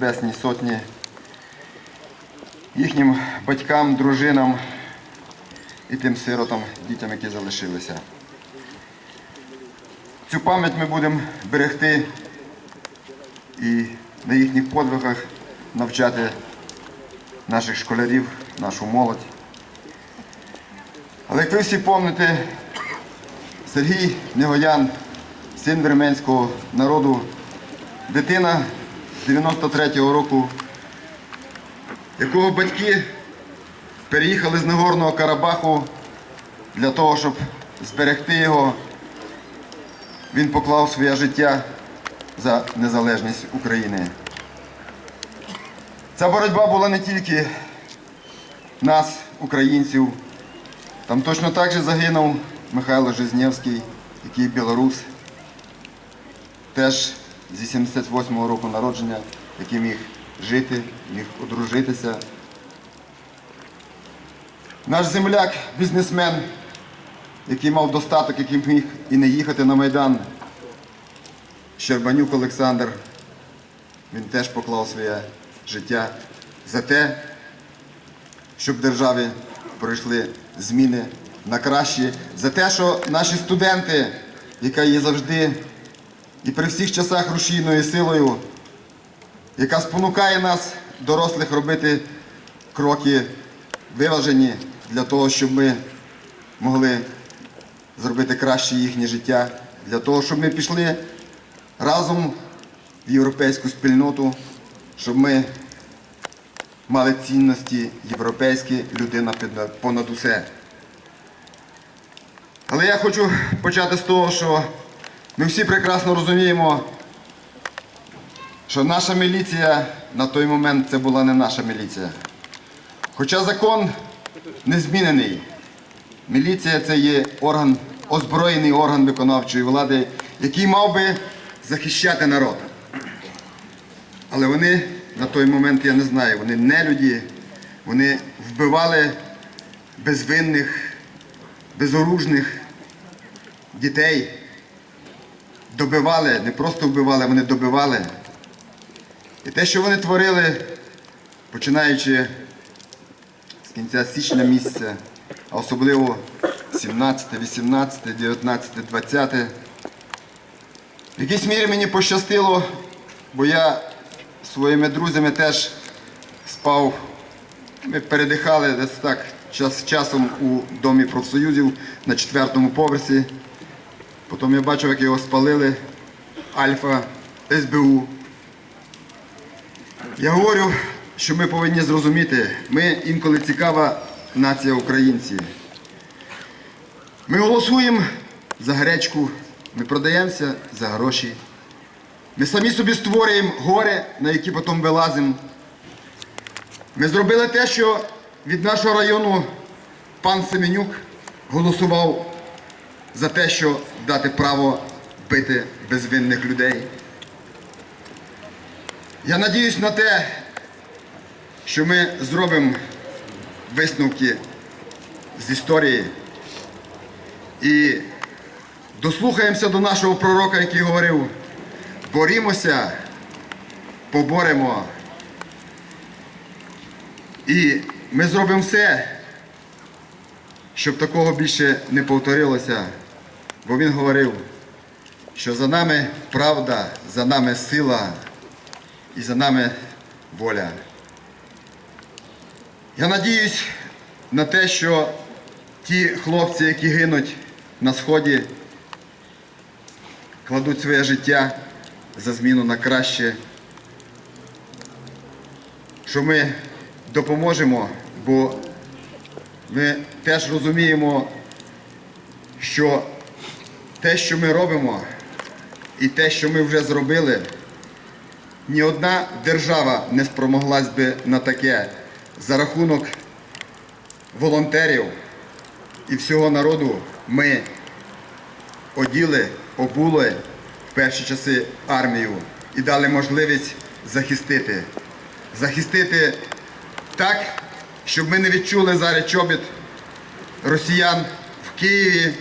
Небесній Сотні, їхнім батькам, дружинам і тим сиротам, дітям, які залишилися. Цю пам'ять ми будемо берегти і на їхніх подвигах навчати наших школярів, нашу молодь. Але як ви всі пам'ятаєте, Сергій Негоян, син вірменського народу, дитина 93-го року, якого батьки переїхали з Нагорного Карабаху для того, щоб зберегти його. Він поклав своє життя за незалежність України. Ця боротьба була не тільки нас, українців. Там точно так же загинув Михайло Жизнєвський, який білорус, теж зі 78-го року народження, який міг жити, міг одружитися. Наш земляк, бізнесмен, який мав достаток, який міг і не їхати на Майдан. Щербанюк Олександр, він теж поклав своє життя за те, щоб в державі пройшли зміни на краще, за те, що наші студенти, яка є завжди і при всіх часах рушійною силою, яка спонукає нас, дорослих, робити кроки виважені для того, щоб ми могли зробити краще їхнє життя, для того, щоб ми пішли разом в європейську спільноту, щоб ми мали цінності європейські, людина понад усе. Але я хочу почати з того, що ми всі прекрасно розуміємо, що наша міліція на той момент це була не наша міліція. Хоча закон не змінений. Міліція це є орган, озброєний орган виконавчої влади, який мав би захищати народ. Але вони на той момент, я не знаю, вони нелюді, вони вбивали безвинних, безоружних дітей, добивали, не просто вбивали, вони добивали. І те, що вони творили, починаючи з кінця січня місяця, а особливо 17, 18, 19, 20. В якійсь мірі мені пощастило, бо я своїми друзями теж спав. Ми передихали десь так час, часом у домі профсоюзів на четвертому поверсі. Потім я бачив, як його спалили Альфа СБУ. Я говорю, що ми повинні зрозуміти, ми інколи цікава нація українці. Ми голосуємо за гречку, ми продаємося за гроші. Ми самі собі створюємо гори, на які потім вилазимо. Ми зробили те, що від нашого району пан Семенюк голосував за те, що дати право бити безвинних людей. Я надіюсь на те, що ми зробимо висновки з історії і дослухаємося до нашого пророка, який говорив, борімося, поборемо. І ми зробимо все, щоб такого більше не повторилося. Бо він говорив, що за нами правда, за нами сила і за нами воля. Я надіюсь на те, що ті хлопці, які гинуть на сході, кладуть своє життя за зміну на краще, що ми допоможемо, бо ми теж розуміємо, що те, що ми робимо, і те, що ми вже зробили, ні одна держава не спромоглась би на таке за рахунок волонтерів і всього народу ми оділи, обули в перші часи армію і дали можливість захистити. Захистити так, щоб ми не відчули зараз чобіт росіян в Києві,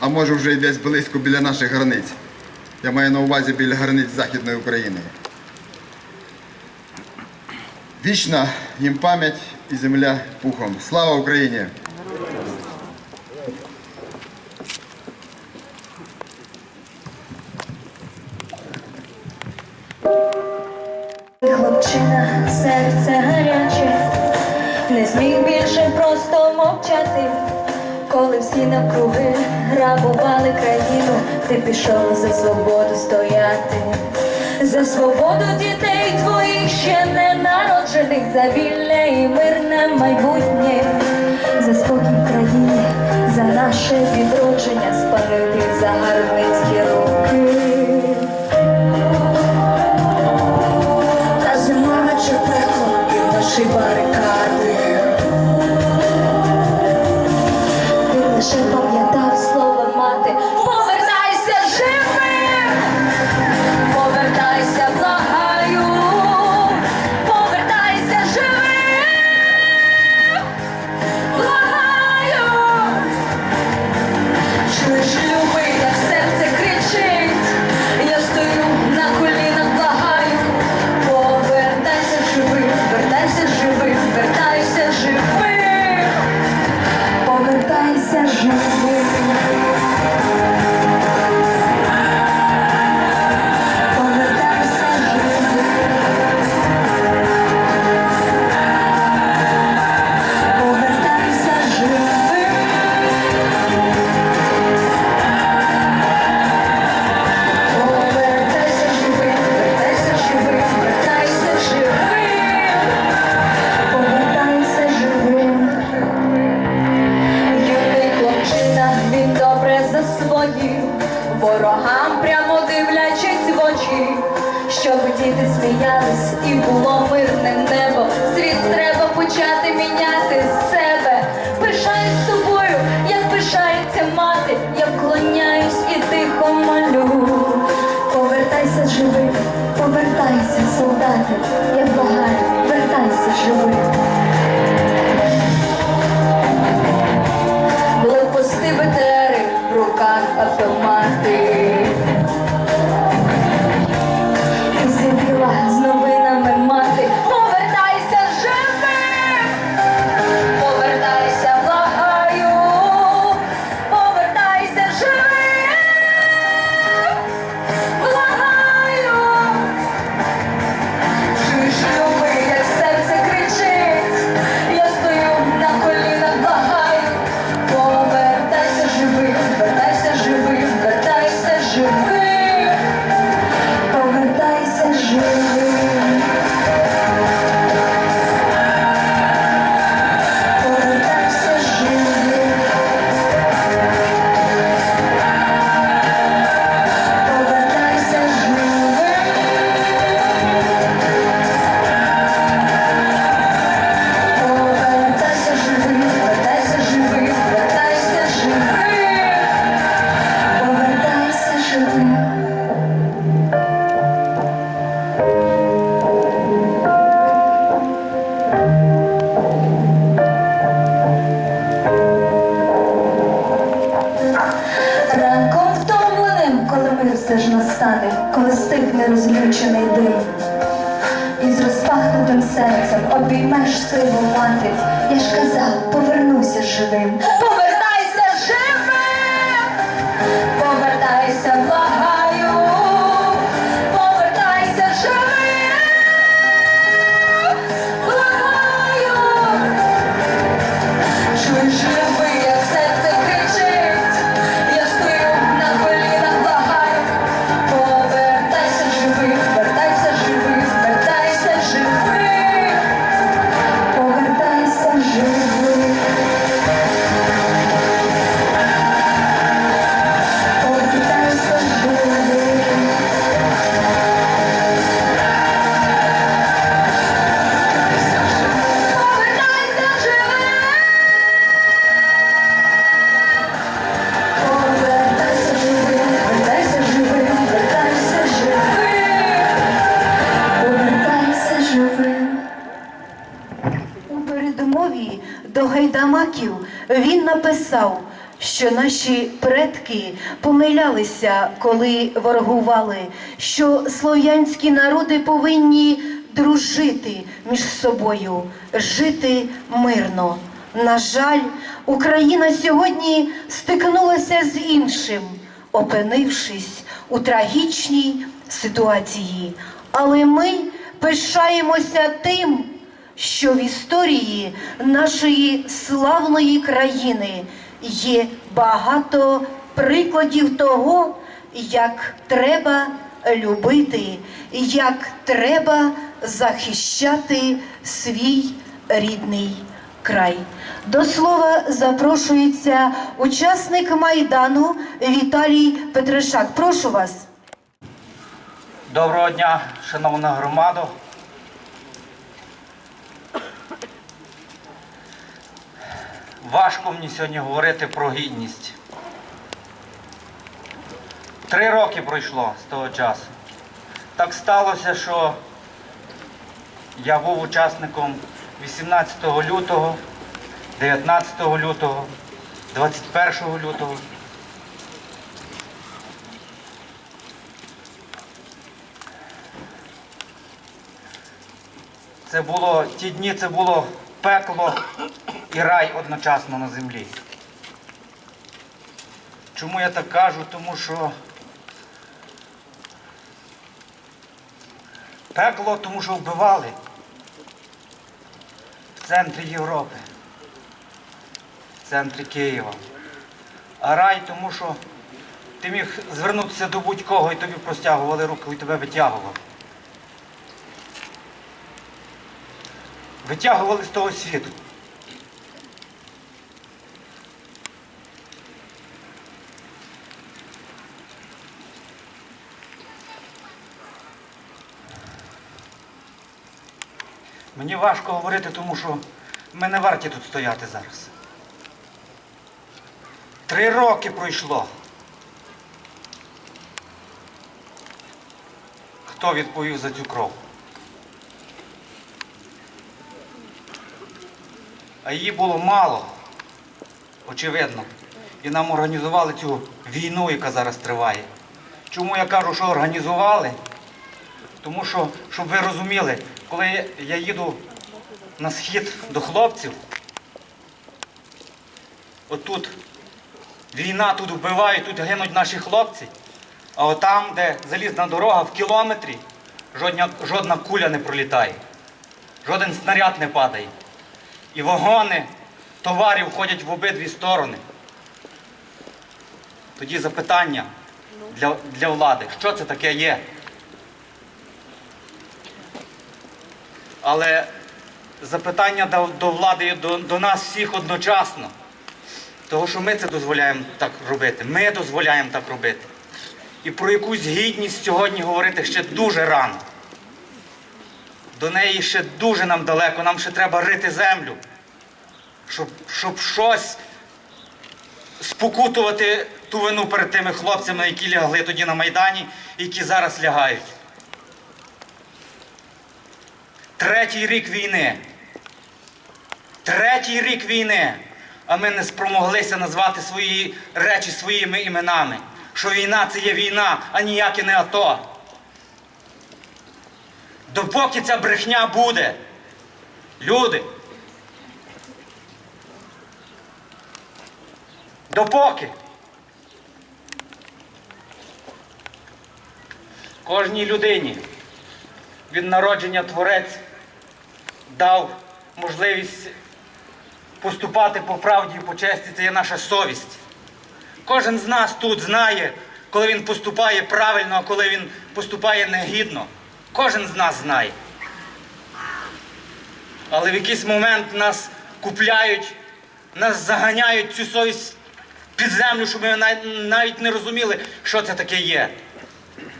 а може вже й десь близько біля наших границь. Я маю на увазі біля границь Західної України. Вічна їм пам'ять і земля пухом. Слава Україні! Хлопчина, серце гаряче, не зміг більше просто мовчати, коли всі навкруги грабували країну, ти пішов за свободу стояти, за свободу дітей твоїх ще не народжених, за вільне і мирне майбутнє, за спокій країни, за наше відродження, спалити загарбницькі руки. Щоб діти сміялись і було мирне небо. Світ треба почати міняти з себе. Пишаюсь тобою, як пишається мати, я вклоняюсь і тихо малю. Повертайся живим, повертайся, солдати, я благаю, вертайся живим. Обіймеш силу мати. Я ж казав, повернуся живим. Він написав, що наші предки помилялися, коли ворогували, що слов'янські народи повинні дружити між собою, жити мирно. На жаль, Україна сьогодні стикнулася з іншим, опинившись у трагічній ситуації. Але ми пишаємося тим, що в історії нашої славної країни є багато прикладів того, як треба любити, як треба захищати свій рідний край. До слова запрошується учасник Майдану Віталій Петришак. Прошу вас. Доброго дня, шановна громада. Важко мені сьогодні говорити про гідність. Три роки пройшло з того часу. Так сталося, що я був учасником 18 лютого, 19 лютого, 21 лютого. Це було ті дні, це було пекло і рай одночасно на землі. Чому я так кажу? Тому що пекло, тому що вбивали в центрі Європи, в центрі Києва. А рай, тому що ти міг звернутися до будь-кого і тобі простягували руку і тебе витягували. витягували з того світу. Мені важко говорити, тому що ми не варті тут стояти зараз. Три роки пройшло. Хто відповів за цю кров? А її було мало, очевидно. І нам організували цю війну, яка зараз триває. Чому я кажу, що організували? Тому що, щоб ви розуміли, коли я їду на схід до хлопців, отут війна, тут вбивають, тут гинуть наші хлопці, а отам, де залізна дорога в кілометрі, жодня, жодна куля не пролітає, жоден снаряд не падає. І вагони товарів ходять в обидві сторони. Тоді запитання для, для влади, що це таке є? Але запитання до, до влади до, до нас всіх одночасно. Того, що ми це дозволяємо так робити. Ми дозволяємо так робити. І про якусь гідність сьогодні говорити ще дуже рано. До неї ще дуже нам далеко, нам ще треба рити землю, щоб, щоб щось спокутувати ту вину перед тими хлопцями, які лягли тоді на Майдані, які зараз лягають. Третій рік війни. Третій рік війни. А ми не спромоглися назвати свої речі своїми іменами. Що війна це є війна, а ніяке не АТО. Допоки ця брехня буде, люди. Допоки. Кожній людині від народження Творець дав можливість поступати по правді і по честі, це є наша совість. Кожен з нас тут знає, коли він поступає правильно, а коли він поступає негідно. Кожен з нас знає. Але в якийсь момент нас купляють, нас заганяють цю совість під землю, щоб ми навіть- не розуміли, що це таке є.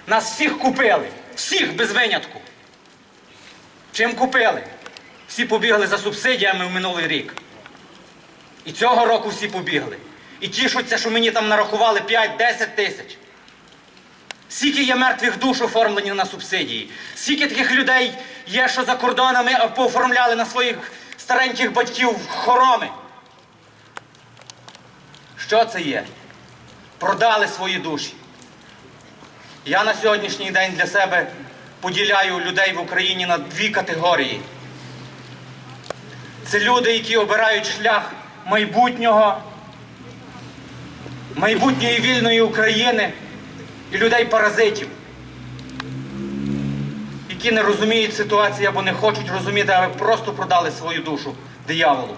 Нас всіх купили, всіх без винятку. Чим купили? Всі побігли за субсидіями в минулий рік. І цього року всі побігли. І тішуться, що мені там нарахували 5-10 тисяч. Скільки є мертвих душ оформлені на субсидії? Скільки таких людей є, що за кордонами пооформляли на своїх стареньких батьків хороми? Що це є? Продали свої душі. Я на сьогоднішній день для себе поділяю людей в Україні на дві категорії. Це люди, які обирають шлях майбутнього, майбутньої вільної України і людей-паразитів, які не розуміють ситуації або не хочуть розуміти, але просто продали свою душу дияволу.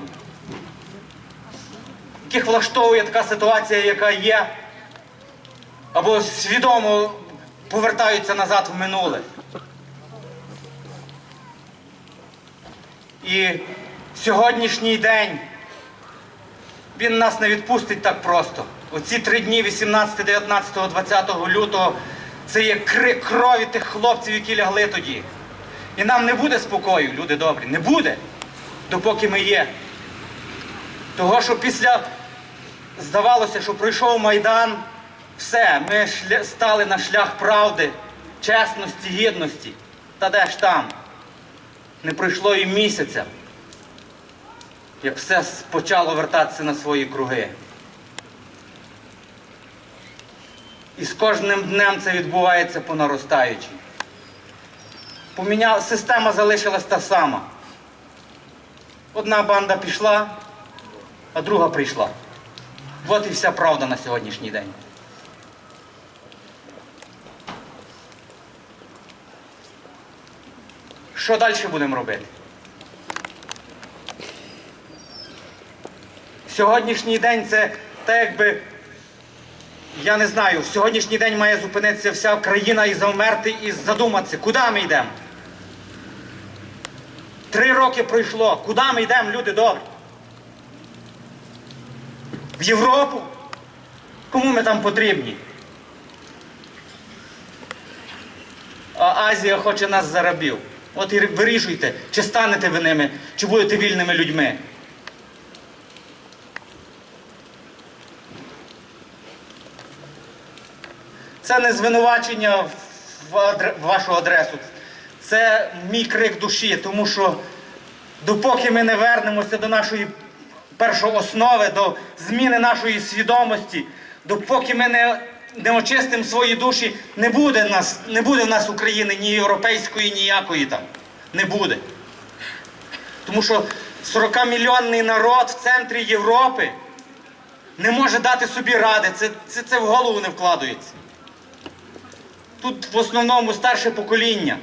Яких влаштовує така ситуація, яка є, або свідомо повертаються назад в минуле. І сьогоднішній день він нас не відпустить так просто. Оці три дні 18, 19, 20 лютого це є кри- крові тих хлопців, які лягли тоді. І нам не буде спокою, люди добрі, не буде, допоки ми є. Того, що після здавалося, що пройшов Майдан, все, ми стали на шлях правди, чесності, гідності. Та де ж там? Не пройшло і місяця, як все почало вертатися на свої круги. І з кожним днем це відбувається по наростаючій. Поміня... Система залишилась та сама. Одна банда пішла, а друга прийшла. От і вся правда на сьогоднішній день. Що далі будемо робити? Сьогоднішній день це так якби, я не знаю, в сьогоднішній день має зупинитися вся країна і завмерти, і задуматися, куди ми йдемо. Три роки пройшло. Куди ми йдемо, люди добрі? В Європу? Кому ми там потрібні? А Азія хоче нас за рабів. От і вирішуйте, чи станете ви ними, чи будете вільними людьми. Це не звинувачення в вашу адресу. Це мій крик душі, тому що допоки ми не вернемося до нашої першооснови, до зміни нашої свідомості, допоки ми не, не очистимо свої душі, не буде, нас, не буде в нас України ні європейської, ніякої там. Не буде. Тому що 40-мільйонний народ в центрі Європи не може дати собі ради. Це, це, це в голову не вкладається. Тут в основному старше покоління.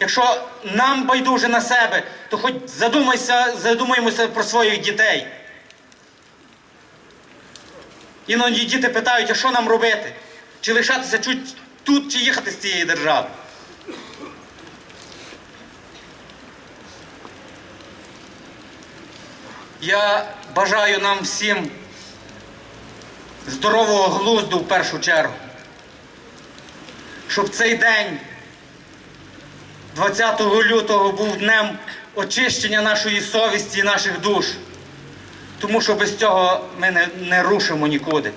Якщо нам байдуже на себе, то хоч задумайся, задумаємося про своїх дітей. Іноді діти питають, а що нам робити? Чи лишатися чуть тут, чи їхати з цієї держави? Я бажаю нам всім здорового глузду в першу чергу щоб цей день 20 лютого був днем очищення нашої совісті і наших душ. Тому що без цього ми не, не рушимо нікуди.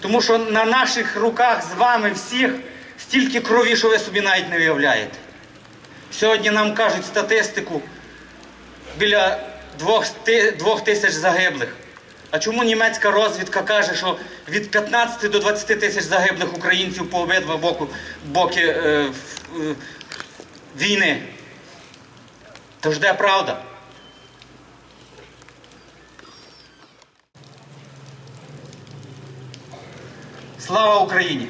Тому що на наших руках з вами всіх стільки крові, що ви собі навіть не уявляєте. Сьогодні нам кажуть статистику біля двох, двох тисяч загиблих. А чому німецька розвідка каже, що від 15 до 20 тисяч загиблих українців по обидва боку, боки е, е, війни? Тож де правда? Слава Україні!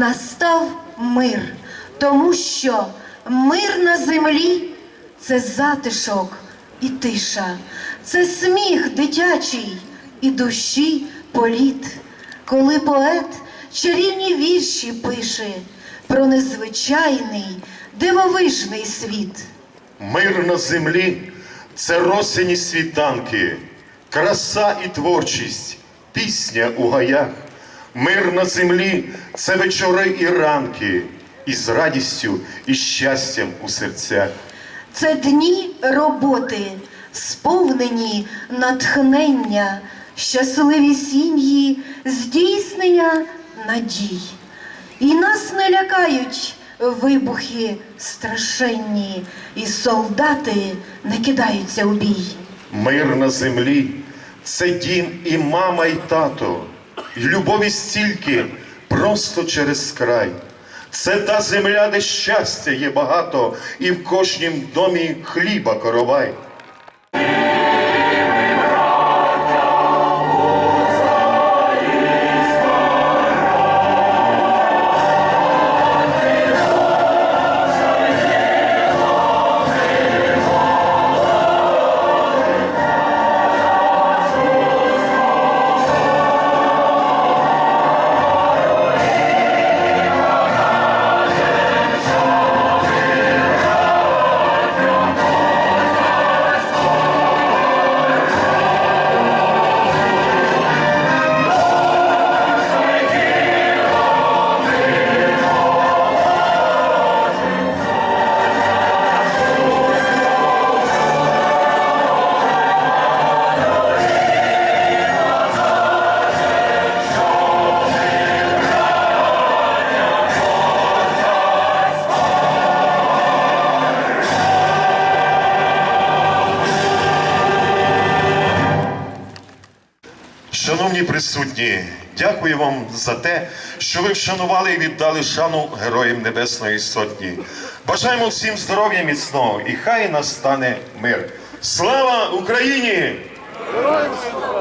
Настав мир, тому що мир на землі це затишок і тиша, це сміх дитячий і душі політ, коли поет чарівні вірші пише про незвичайний дивовижний світ. Мир на землі це росені світанки, краса і творчість, пісня у гаях. Мир на землі це вечори і ранки, із радістю і щастям у серцях. Це дні роботи, сповнені натхнення, щасливі сім'ї, здійснення надій. І нас не лякають вибухи страшенні, і солдати не кидаються у бій. Мир на землі це дім і мама, і тато, і любові стільки просто через край. Це та земля, де щастя є багато, і в кожнім домі хліба коровай. Шановні присутні, дякую вам за те, що ви вшанували і віддали шану Героям Небесної Сотні. Бажаємо всім здоров'я міцного і хай настане мир. Слава Україні! Героям слава!